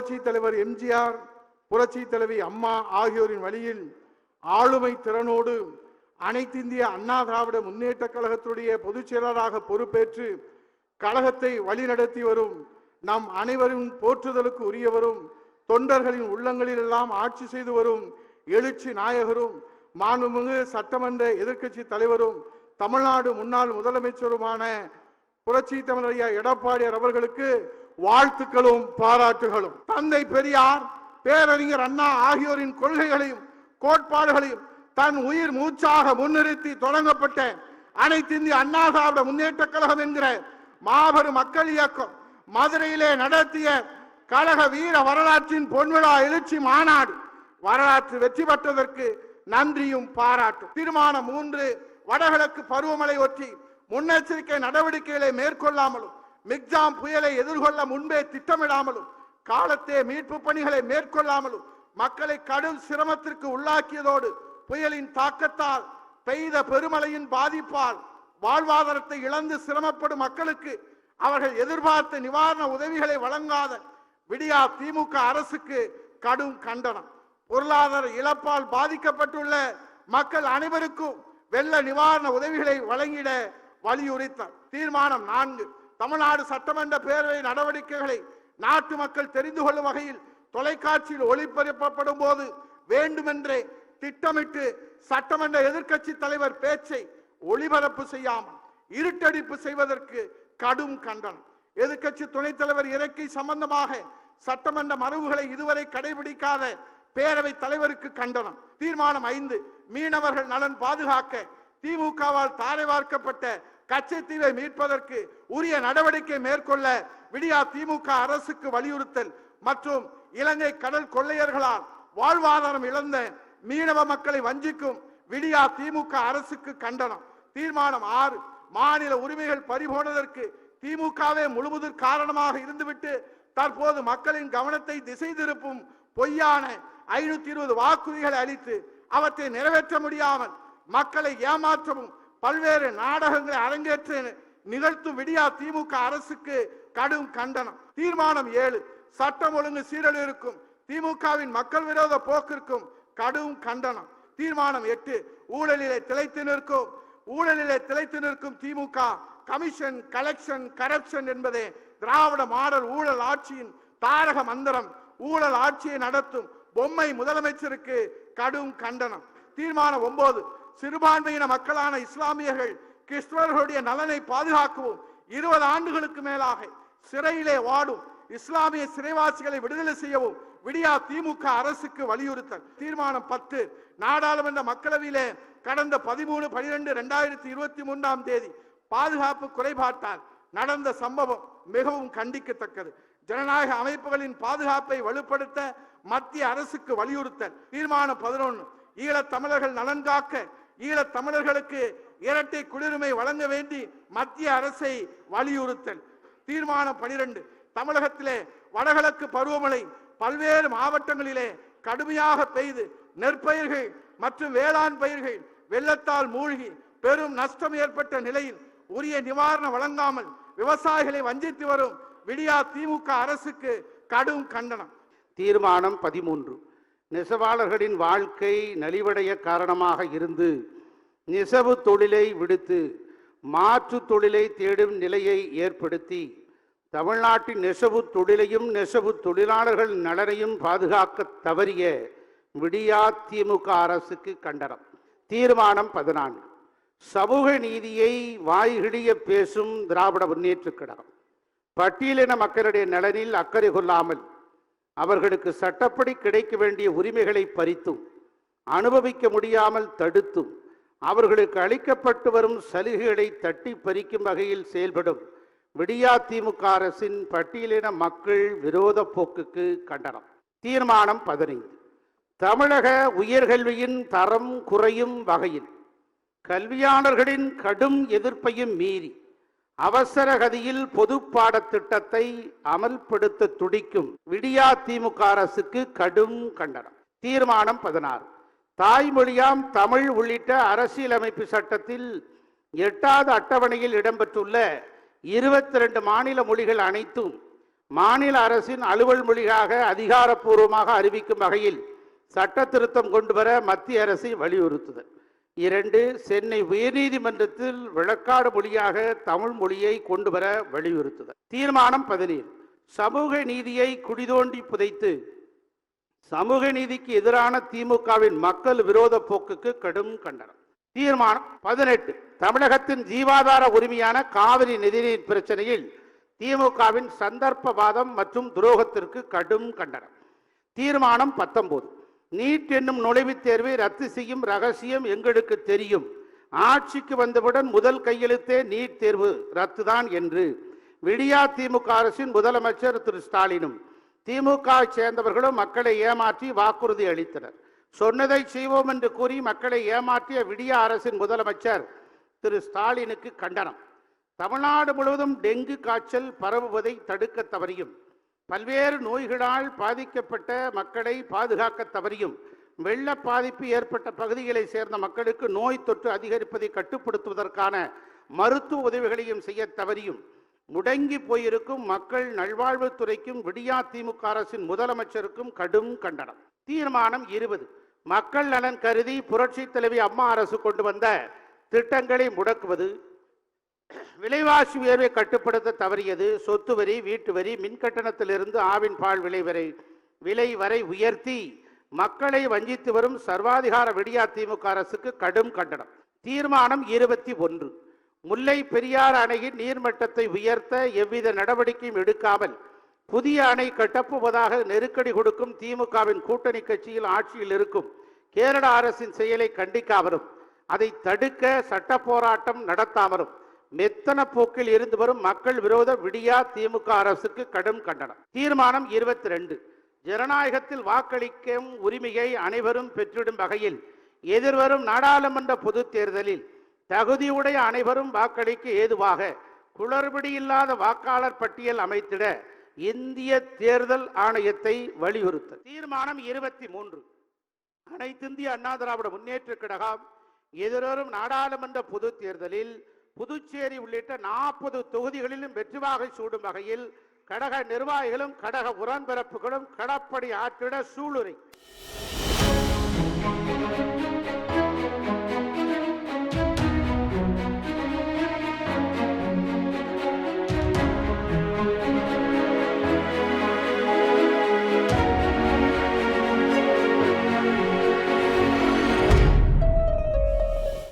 புரட்சி தலைவர் எம்ஜிஆர் புரட்சி தலைவி அம்மா ஆகியோரின் வழியில் ஆளுமை திறனோடு அனைத்திந்திய அண்ணா திராவிட முன்னேற்ற கழகத்துடைய பொதுச் செயலராக பொறுப்பேற்று கழகத்தை வழிநடத்தி வரும் நம் அனைவரும் போற்றுதலுக்கு உரியவரும் தொண்டர்களின் உள்ளங்களில் எல்லாம் ஆட்சி செய்து வரும் எழுச்சி நாயகரும் மாண்புமிகு சட்டமன்ற எதிர்க்கட்சி தலைவரும் தமிழ்நாடு முன்னாள் முதலமைச்சருமான புரட்சி தமிழர் எடப்பாடியார் அவர்களுக்கு வாழ்த்துக்களும் பாராட்டுகளும். தந்தை பெரியார் பேரறிஞர் அண்ணா ஆகியோரின் கொள்கைகளையும் கோட்பாடுகளையும் தன் உயிர் மூச்சாக முன்னிறுத்தி தொடங்கப்பட்ட அனைத்து இந்திய அண்ணா திராவிட முன்னேற்ற கழகம் என்கிற மாபெரும் மக்கள் இயக்கம் மதுரையிலே நடத்திய கழக வீர வரலாற்றின் பொன்விழா எழுச்சி மாநாடு வரலாற்று வெற்றி பெற்றதற்கு நன்றியும் பாராட்டும். தீர்மானம் மூன்று வடகிழக்கு பருவமழை ஒற்றி முன்னெச்சரிக்கை நடவடிக்கைகளை மேற்கொள்ளாமலும் மிக்ஜாம் புயலை எதிர்கொள்ள முன்பே திட்டமிடாமலும் காலத்தே மீட்பு பணிகளை மேற்கொள்ளாமலும் மக்களை கடும் சிரமத்திற்கு உள்ளாக்கியதோடு புயலின் தாக்கத்தால் பெய்த பெருமழையின் பாதிப்பால் வாழ்வாதாரத்தை இழந்து சிரமப்படும் மக்களுக்கு அவர்கள் எதிர்பார்த்த நிவாரண உதவிகளை வழங்காத விடியா திமுக அரசுக்கு கடும் கண்டனம். பொருளாதார இழப்பால் பாதிக்கப்பட்டுள்ள மக்கள் அனைவருக்கும் வெள்ள நிவாரண உதவிகளை வழங்கிட வலியுறுத்தார் தீர்மானம் நான்கு. தமிழ்நாடு சட்டமன்ற பேரவை நடவடிக்கைகளை நாட்டு மக்கள் தெரிந்து கொள்ளும் வகையில் தொலைக்காட்சியில் ஒளிபரப்பப்படும் போது வேண்டுமென்றே திட்டமிட்டு சட்டமன்ற எதிர்க்கட்சி தலைவர் பேச்சை ஒளிபரப்பு செய்யாமல் இருட்டடிப்பு செய்வதற்கு கடும் கண்டனம். எதிர்க்கட்சி துணைத் தலைவர் இறக்கை சம்பந்தமாக சட்டமன்ற மரபுகளை இதுவரை கடைபிடிக்காத பேரவை தலைவருக்கு கண்டனம். தீர்மானம் ஐந்து மீனவர்கள் நலன் பாதுகாக்க திமுகவால் தாரை வார்க்கப்பட்ட கச்சத்தீவை மீட்பதற்கு உரிய நடவடிக்கை மேற்கொள்ள விடியா திமுக அரசுக்கு வலியுறுத்தல் மற்றும் இலங்கை கடல் கொள்ளையர்களால் வாழ்வாதாரம் இழந்த மீனவ மக்களை வஞ்சிக்கும் விடியா திமுக அரசுக்கு கண்டனம். தீர்மானம் ஆறு. மாநில உரிமைகள் பறிபோனதற்கு திமுகவே முழுவதும் காரணமாக இருந்துவிட்டு தற்போது மக்களின் கவனத்தை திசை திருப்பும் பொய்யான ஐநூத்தி இருபது வாக்குறுதிகளை அளித்து அவற்றை நிறைவேற்ற முடியாமல் மக்களை ஏமாற்றவும் பல்வேறு நாடகங்களை அரங்கேற்று நிகழ்த்தும் விடியா திமுக அரசுக்கு கடும் கண்டனம். தீர்மானம் ஏழு. சட்டம் ஒழுங்கு சீரழிவிற்கும் திமுகவின் மக்கள் விரோத போக்கிற்கும் கடும் கண்டனம். தீர்மானம் எட்டு. ஊழலிலே திளைத்து நிற்கும் ஊழலிலே திளைத்து நிற்கும் திமுக கமிஷன் கலெக்ஷன் கரப்ஷன் என்பதே திராவிட மாடல் ஊழல் ஆட்சியின் தாரக மந்திரம். ஊழல் ஆட்சியை நடத்தும் பொம்மை முதலமைச்சருக்கு கடும் கண்டனம். தீர்மானம் ஒன்பது சிறுபான்மையின மக்களான இஸ்லாமியர்கள் கிறிஸ்தவர்களுடைய நலனை பாதுகாக்கவும் இருபது ஆண்டுகளுக்கு மேலாக சிறையிலே வாடும் இஸ்லாமிய சிறைவாசிகளை விடுதலை செய்யவும் விடியா திமுக அரசுக்கு வலியுறுத்தல். தீர்மானம் பத்து. நாடாளுமன்ற மக்களவையிலே கடந்த பதிமூணு பனிரெண்டு ரெண்டாயிரத்தி இருபத்தி மூன்றாம் தேதி பாதுகாப்பு குறைபாட்டால் நடந்த சம்பவம் மிகவும் கண்டிக்கத்தக்கது. ஜனநாயக அமைப்புகளின் பாதுகாப்பை வலுப்படுத்த மத்திய அரசுக்கு வலியுறுத்தல். தீர்மானம் பதினொன்று ஈழத் தமிழர்கள் நலன் காக்க ஈழத் தமிழர்களுக்கு இரட்டை குடியுரிமை வழங்க வேண்டி மத்திய அரசை வலியுறுத்தல். தீர்மானம் பனிரெண்டு. தமிழகத்திலே வடகிழக்கு பருவமழை பல்வேறு மாவட்டங்களிலே கடுமையாக பெய்து நெற்பயிர்கள் மற்றும் வேளாண் பயிர்கள் வெள்ளத்தால் மூழ்கி பெரும் நஷ்டம் ஏற்பட்ட நிலையில் உரிய நிவாரணம் வழங்காமல் விவசாயிகளை வஞ்சித்து வரும் விடியா திமுக அரசுக்கு கடும் கண்டனம். தீர்மானம் பதிமூன்று. நெசவாளர்களின் வாழ்க்கை நலிவடைய காரணமாக இருந்து நெசவு தொழிலை விடுத்து மாற்று தொழிலை தேடும் நிலையை ஏற்படுத்தி தமிழ்நாட்டின் நெசவு தொழிலையும் நெசவு தொழிலாளர்கள் நலனையும் பாதுகாக்க தவறிய விடியா திமுக அரசுக்கு கண்டனம். தீர்மானம் பதினான்கு. சமூக நீதியை வாய்கிழிய பேசும் திராவிட முன்னேற்ற கழகம். பட்டியலின மக்களுடைய நலனில் அக்கறை கொள்ளாமல் அவர்களுக்கு சட்டப்படி கிடைக்க வேண்டிய உரிமைகளை பறித்தும் அனுபவிக்க முடியாமல் தடுத்தும் அவர்களுக்கு அளிக்கப்பட்டு வரும் சலுகைகளை தட்டி பறிக்கும் வகையில் செயல்படும் விடியா திமுக அரசின் பட்டியலின மக்கள் விரோத போக்குக்கு கண்டனம். தீர்மானம் பதினைந்து. தமிழக உயர்கல்வியின் தரம் குறையும் வகையில் கல்வியாளர்களின் கடும் எதிர்ப்பையும் மீறி அவசரகதியில் பொது பாடத்திட்டத்தை அமல்படுத்த துடிக்கும் விடியா திமுக அரசுக்கு கடும் கண்டனம். தீர்மானம் பதினாறு. தாய்மொழியாம் தமிழ் உள்ளிட்ட அரசியலமைப்பு சட்டத்தில் எட்டாவது அட்டவணையில் இடம்பெற்றுள்ள இருபத்தி ரெண்டு மாநில மொழிகள் அனைத்தும் மாநில அரசின் அலுவல் மொழியாக அதிகாரப்பூர்வமாக அறிவிக்கும் வகையில் சட்ட திருத்தம் கொண்டு வர மத்திய அரசை வலியுறுத்துதல். இரண்டு சென்னை உயர்நீதிமன்றத்தில் விளக்காடு மொழியாக தமிழ் மொழியை கொண்டு வர வலியுறுத்துதல். தீர்மானம் பதினேழு. சமூக நீதியை குடிதோண்டி புதைத்து சமூக நீதிக்கு எதிரான திமுகவின் மக்கள் விரோத போக்குக்கு கடும் கண்டனம். தீர்மானம் பதினெட்டு. தமிழகத்தின் ஜீவாதார உரிமையான காவிரி நிதிநீர் பிரச்சனையில் திமுகவின் சந்தர்ப்பவாதம் மற்றும் துரோகத்திற்கு கடும் கண்டனம். தீர்மானம் பத்தொன்பது. நீட் என்னும் நுழைவுத் தேர்வை ரத்து செய்யும் ரகசியம் எங்களுக்கு தெரியும். ஆட்சிக்கு வந்தவுடன் முதல் கையெழுத்தே நீட் தேர்வு ரத்து தான் என்று விடியா திமுக அரசின் முதலமைச்சர் திரு. ஸ்டாலினும் திமுக சேர்ந்தவர்களும் மக்களை ஏமாற்றி வாக்குறுதி அளித்தனர். சொன்னதை செய்வோம் என்று கூறி மக்களை ஏமாற்றிய விடியா அரசின் முதலமைச்சர் திரு. ஸ்டாலினுக்கு கண்டனம். தமிழ்நாடு முழுவதும் டெங்கு காய்ச்சல் பரவுவதை தடுக்க தவறியும். பல்வேறு நோய்களால் பாதிக்கப்பட்ட மக்களை பாதுகாக்க தவறியும் வெள்ள பாதிப்பு ஏற்பட்ட பகுதிகளை சேர்ந்த மக்களுக்கு நோய் தொற்று அதிகரிப்பதை கட்டுப்படுத்துவதற்கான மருத்துவ உதவிகளையும் செய்ய தவறியும் முடங்கி போயிருக்கும் மக்கள் நல்வாழ்வுத்துறைக்கும் விடியா திமுக அரசின் முதலமைச்சருக்கும் கடும் கண்டனம். தீர்மானம் இருபது. மக்கள் நலன் கருதி புரட்சி தலைவி அம்மா அரசு கொண்டு வந்த திட்டங்களை முடக்குவது விலைவாசி உயர்வை கட்டுப்படுத்த தவறியது சொத்து வரி வீட்டு வரி மின் கட்டணத்திலிருந்து ஆவின் பால் விலை வரை விலை வரை உயர்த்தி மக்களை வஞ்சித்து வரும் சர்வாதிகார விடியா திமுக அரசுக்கு கடும் கண்டனம். தீர்மானம் இருபத்தி ஒன்று. முல்லை பெரியார் அணையின் நீர்மட்டத்தை உயர்த்த எவ்வித நடவடிக்கையும் எடுக்காமல் புதிய அணை கட்டப்புவதாக நெருக்கடி கொடுக்கும் திமுகவின் கூட்டணி கட்சியில் ஆட்சியில் இருக்கும் கேரள அரசின் செயலை கண்டிக்காமலும் அதை தடுக்க சட்ட போராட்டம் நடத்தாமலும் மெத்தன போக்கில் இருந்து வரும் மக்கள் விரோத விடியா திமுக அரசுக்கு கடும் கண்டனம். தீர்மானம் இருபத்தி ரெண்டு ஜனநாயகத்தில் வாக்களிக்கும் உரிமையை அனைவரும் பெற்றிடும் வகையில் எதிர்வரும் நாடாளுமன்ற பொது தேர்தலில் தகுதியுடைய அனைவரும் வாக்களிக்க ஏதுவாக குளறுபடி இல்லாத வாக்காளர் பட்டியல் அமைத்திட இந்திய தேர்தல் ஆணையத்தை வலியுறுத்த. தீர்மானம் இருபத்தி மூன்று அனைத்திந்திய அண்ணா திராவிட முன்னேற்ற கழகம் எதிர்வரும் நாடாளுமன்ற பொது தேர்தலில் புதுச்சேரி உள்ளிட்ட நாற்பது தொகுதிகளிலும் வெற்றிவாகை சூடும் வகையில் கடக நிர்வாகிகளும் கடக உடன்பிறப்புகளும் கடப்படி ஆற்றிட சூளுரை.